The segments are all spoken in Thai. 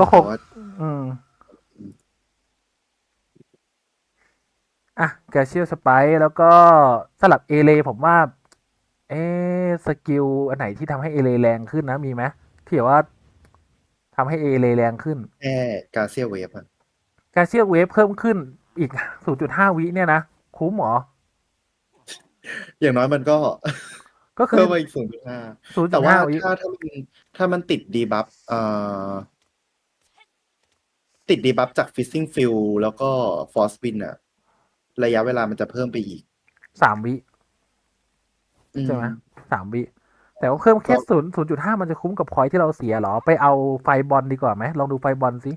ก็คง แต่ว่าอืม อะ แกเชียลสไปแล้วก็สลับเอเลผมว่า เอ๊ะสกิลอันไหนที่ทำให้เอเลแรงขึ้นนะ มีไหมที่แบบว่าทำให้เอเลแรงขึ้น แค่กาเซียเวฟอะแกเชียลเวฟเพิ่มขึ้นอีก 0.5 วิเนี่ยนะ คุ้มเหรอ อย่างน้อยมันก็ ก็คือเพิ่มมาอีกศูนย์จุดห้าแต่ว่า0.5 วิ ถ้าถ้ามันถ้ามันติดดีบัฟเอ่อ ติดดีบัฟจากฟิซซิ่งฟิลแล้วก็ฟอร์สวินอะระยะเวลามันจะเพิ่มไปอีกสามวิอืใช่ไหมสามวิ แต่ว่าเพิ่มแค่ศูนย์ศูนย์จุดห้ามันจะคุ้มกับพอยที่เราเสียเหรอ ไปเอาไฟบอลดีกว่าไหมลองดูไฟบอลสิ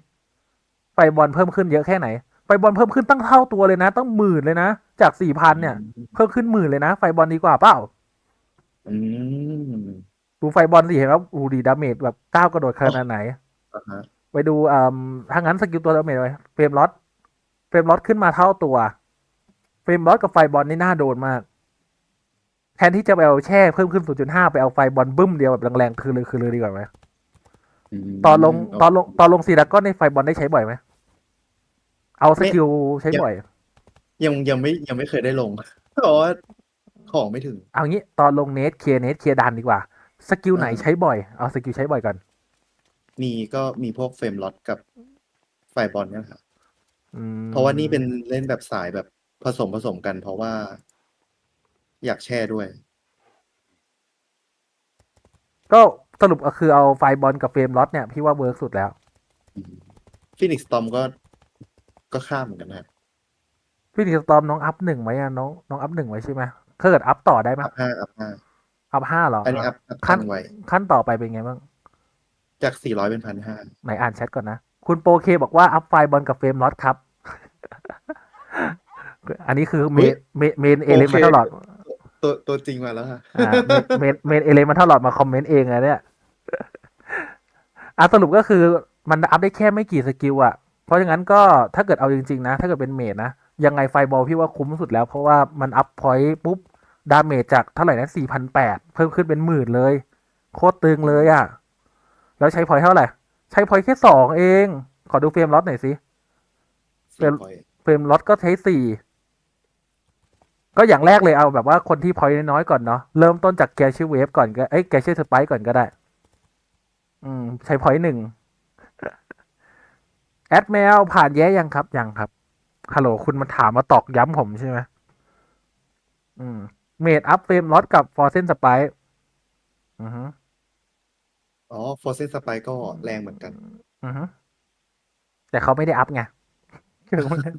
ไฟบอลเพิ่มขึ้นเยอะแค่ไหนไฟบอลเพิ่มขึ้นตั้งเท่าตัวเลยนะ ตั้งหมื่นเลยนะ จากสี่พันเนี่ย เพิ่มขึ้นหมื่นเลยนะ ไฟบอลดีกว่าเปล่าอืมดูไฟบอลสิเห็นว่าอูดีดาเมจแบบก้าวกระโดดขนาดไหนอ่าฮะ ไปดูอ่าถ้างั้นสกิลตัวดาเมจไปเฟรมล็อตเฟรมล็อตขึ้นมาเท่าตัวเฟรมล็อตกับไฟบอลนี่น่าโดนมาก แทนที่จะไปเอาแช่เพิ่มขึ้น 0.5 ไปเอาไฟบอลบึ้มเดียวแบบแรงๆคือเลยคือเลยดีกว่าไหมมตอนลงตอนลงตอนลงซีดาก้อนในไฟบอลได้ใช้บ่อยไหมเอาสกิลใช้บ่อย ยังยังไม่ยังไม่เคยได้ลงเพราะว่าของไม่ถึง เอางี้ตอนลงเนสเคลียร์เนสเคลียร์ดันดีกว่า สกิลไหนอ่าใช้บ่อย เอาสกิลใช้บ่อยก่อน มีก็มีพวกเฟรมล็อตกับไฟบอลเนี่ยค่ะ อืมเพราะว่านี่เป็นเล่นแบบสายแบบผสมผสมกัน เพราะว่าอยากแช่ด้วย ก็สรุปก็คือเอาไฟบอลกับเฟรมล็อตเนี่ยพี่ว่าเวิร์กสุดแล้วฟินิกส์ตอมก็ก็ข้ามเหมือนกันนะพี่ถึงตอมน้องอัพหนึ่งไหมอะน้องน้องอัพหนึ่งไว้ใช่ไหมถ้าเกิดอัพต่อได้ไหมอัพห้าอัพห้าอัพห้าเหรออันนี้อัพอัพขั้ขั้นนไว้ขั้นต่อไปเป็นไงบ้าง จากสี่ร้อยเป็นพันห้าไหนอ่านแชทก่อนนะ คุณโปรเคบอกว่าอัพไฟบอลกับเฟรมล็อตครับ อันนี้คือเมนเมนเมนเอเลมันตลอด ตัวตัวจริงมาแล้วค่ะอ่าเมนเมนเอเลมันตลอดมาคอมเมนต์เองอะเนี่ยอะสรุปก็คือมันอัพได้แค่ไม่กี่สกิลอะเพราะฉะนั้นก็ถ้าเกิดเอาจริง ๆ นะ ถ้าเกิดเป็นเมดนะ ยังไงไฟบอลพี่ว่าคุ้มสุดแล้ว เพราะว่ามันอัพพอยต์ปุ๊บ ดาเมจจากเท่าไหร่นะสี่พันแปดเพิ่มขึ้นเป็นหมื่นเลย โคตรตึงเลยอะ แล้วใช้พอยต์เท่าไหร่ ใช้พอยต์แค่สองเอง ขอดูเฟรมล็อตหน่อยสิเป็นสี่ร้อยเฟรมล็อตก็ใช้สี่ ก็อย่างแรกเลยเอาแบบว่าคนที่พอยต์น้อยๆก่อนเนาะ เริ่มต้นจากแกชื่อเวฟก่อนก็ เอ้ยแกชื่อสไปก่อนก็ได้ อืม ใช้พอยต์หนึ่ง แอดแมวผ่านแย้ยังครับ ยังครับ ฮัลโหลคุณมาถามมาตอกย้ำผมใช่ไหม อืม เมดอัพเฟรมล็อตกับฟอร์เซนสไปอือฮึ อ๋อโฟเซนสไปก็แรงเหมือนกัน อือฮึแต่เขาไม่ได้อัพไงคือมัน